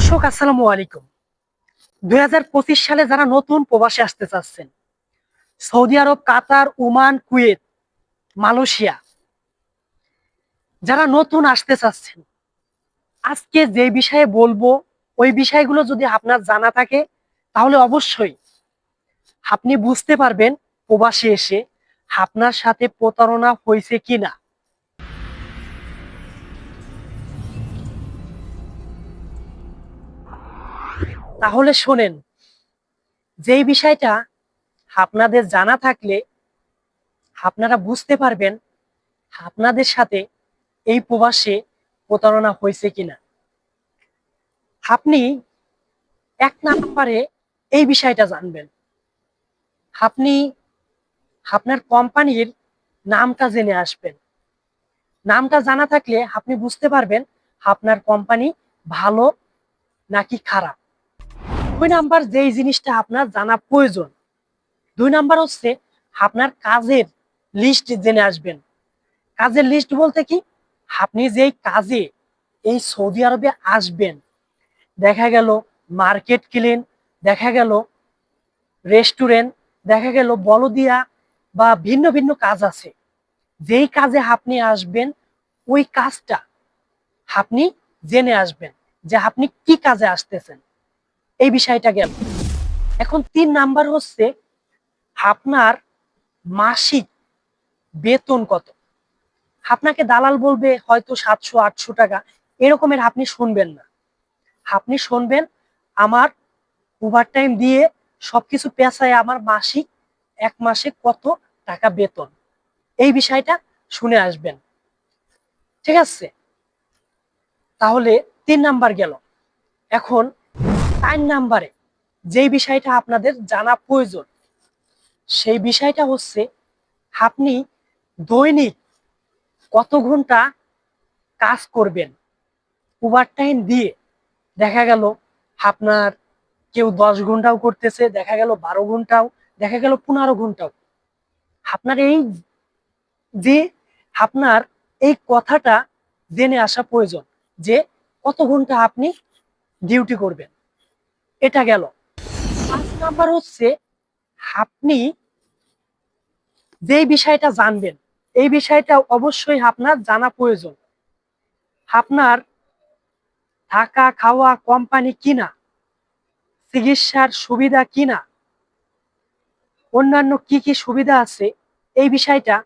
দর্শক, আসসালামু আলাইকুম। দুই হাজার পঁচিশ সালে যারা নতুন প্রবাসে আসতে চাচ্ছেন, Saudi Arab, Qatar, Oman, Kuwait, Malaysia, যারা নতুন আসতে চাচ্ছেন, আজকে যে বিষয়ে বলব, ওই বিষয়গুলো যদি আপনার জানা থাকে, তাহলে অবশ্যই আপনি বুঝতে পারবেন প্রবাসে এসে আপনার সাথে প্রতারণা হয়েছে কিনা। তাহলে শোনেন, যেই বিষয়টা আপনাদের জানা থাকলে আপনারা বুঝতে পারবেন আপনাদের সাথে এই প্রবাসে প্রতারণা হয়েছে কিনা। আপনি এক নাম্বারে এই বিষয়টা জানবেন। আপনি আপনার কোম্পানির নামটা জেনে আসবেন। নামটা জানা থাকলে আপনি বুঝতে পারবেন আপনার কোম্পানি ভালো নাকি খারাপ। দুই নাম্বার যেই জিনিসটা আপনার জানা প্রয়োজন, দুই নাম্বার হচ্ছে আপনার কাজের লিস্ট জেনে আসবেন। কাজের লিস্ট বলতে কি? আপনি যেই কাজে এই সৌদি আরবে আসবেন, দেখা গেল মার্কেট ক্লিন দেখা গেল রেস্টুরেন্ট দেখা গেল বলদিয়া বা ভিন্ন ভিন্ন কাজ আছে। যেই কাজে আপনি আসবেন, ওই কাজটা আপনি জেনে আসবেন যে আপনি কি কাজে আসতেছেন। এই বিষয়টা গেল। এখন তিন নাম্বার হচ্ছে আপনার মাসিক বেতন কত? আপনাকে দালাল বলবে হয়তো সাতশো, আটশো টাকা। এরকমের আপনি শুনবেন না। আপনি শুনবেন আমার ওভারটাইম দিয়ে সবকিছু পেঁচায় আমার মাসিক এক মাসে কত টাকা বেতন। এই বিষয়টা শুনে আসবেন। ঠিক আছে? তাহলে তিন নাম্বার গেল। এখন চার নাম্বারে যেই বিষয়টা আপনাদের জানা প্রয়োজন, সেই বিষয়টা হচ্ছে আপনি দৈনিক কত ঘণ্টা কাজ করবেন? ওভারটাইম দিয়ে দেখা গেল আপনার কেউ দশ ঘন্টাও করতেছে, দেখা গেল বারো ঘন্টাও, দেখা গেল পনেরো ঘন্টাও। আপনার এই যে আপনার এই কথাটা জেনে আসা প্রয়োজন যে কত ঘণ্টা আপনি ডিউটি করবেন। এটা গেল। পাঁচ নাম্বার হচ্ছে আপনি যে বিষয়টা জানবেন এই বিষয়টা অবশ্যই আপনার জানা প্রয়োজন। আপনার থাকা খাওয়া কোম্পানি কিনা চিকিৎসার সুবিধা কিনা অন্যান্য কি কি সুবিধা আছে এই বিষয়টা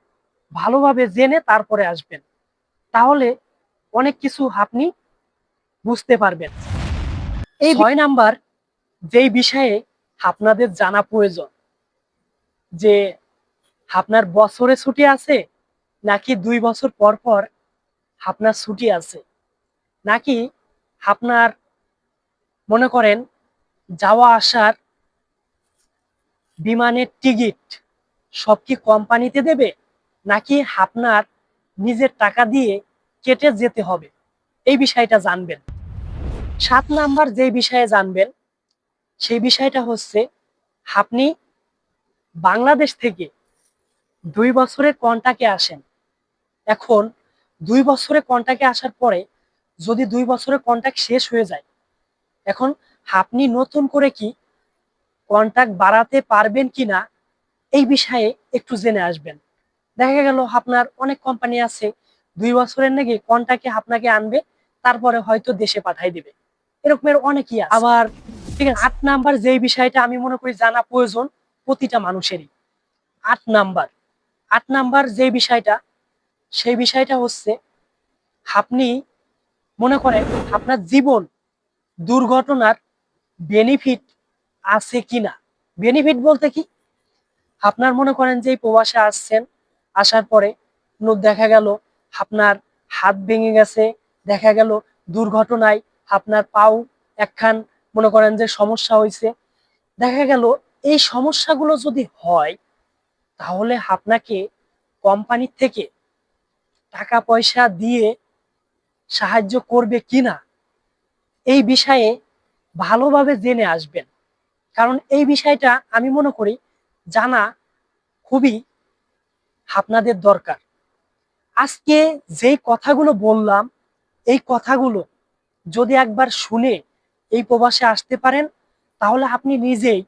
ভালোভাবে জেনে তারপরে আসবেন। তাহলে অনেক কিছু আপনি বুঝতে পারবেন। এই ছয় নাম্বার যেই বিষয়ে আপনাদের জানা প্রয়োজন, যে আপনার বছরে ছুটি আছে নাকি দুই বছর পর পর আপনার ছুটি আছে, নাকি আপনার মনে করেন যাওয়া আসার বিমানের টিকিট সব কি কোম্পানিতে দেবে, নাকি আপনার নিজের টাকা দিয়ে কেটে যেতে হবে, এই বিষয়টা জানবেন। সাত নাম্বার যে বিষয়ে জানবেন সেই বিষয়টা হচ্ছে, আপনি বাংলাদেশ থেকে দুই বছরের কন্টাকে আসেন। এখন দুই বছরের কন্টাকে আসার পরে যদি দুই বছরের কন্ট্যাক্ট শেষ হয়ে যায়, এখন আপনি নতুন করে কি কন্ট্যাক্ট বাড়াতে পারবেন কিনা এই বিষয়ে একটু জেনে আসবেন। দেখা গেল আপনার অনেক কোম্পানি আছে, দুই বছরের নাকি কন্ট্যাক্টে আপনাকে আনবে, তারপরে হয়তো দেশে পাঠাই দিবে। এরকমের অনেকই আবার ঠিক আছে? আট নাম্বার যেই বিষয়টা আমি মনে করি জানা প্রয়োজন প্রতিটা মানুষেরই। আট নাম্বার। আট নাম্বার যে বিষয়টা, সেই বিষয়টা হচ্ছে আপনি মনে করেন আপনার জীবন দুর্ঘটনার বেনিফিট আছে কিনা? বেনিফিট বলতে কি? আপনার মনে করেন যে প্রবাসে আসছেন, আসার পরে ন- দেখা গেল আপনার হাত ভেঙে গেছে, দেখা গেল দুর্ঘটনায় আপনার পাও একখান মনে করেন যে সমস্যা হয়েছে দেখা গেল এই সমস্যাগুলো যদি হয়, তাহলে আপনাকে কোম্পানি থেকে টাকা পয়সা দিয়ে সাহায্য করবে কিনা, এই বিষয়ে ভালোভাবে জেনে আসবেন। কারণ এই বিষয়টা আমি মনে করি জানা খুবই আপনাদের দরকার। আজকে যেই কথাগুলো বললাম, এই কথাগুলো যদি একবার শুনে এই প্রবাসে আসতে পারেন তাহলে আপনি নিজেই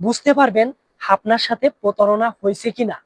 বুঝতে পারবেন আপনার সাথে প্রতারণা হয়েছে কিনা।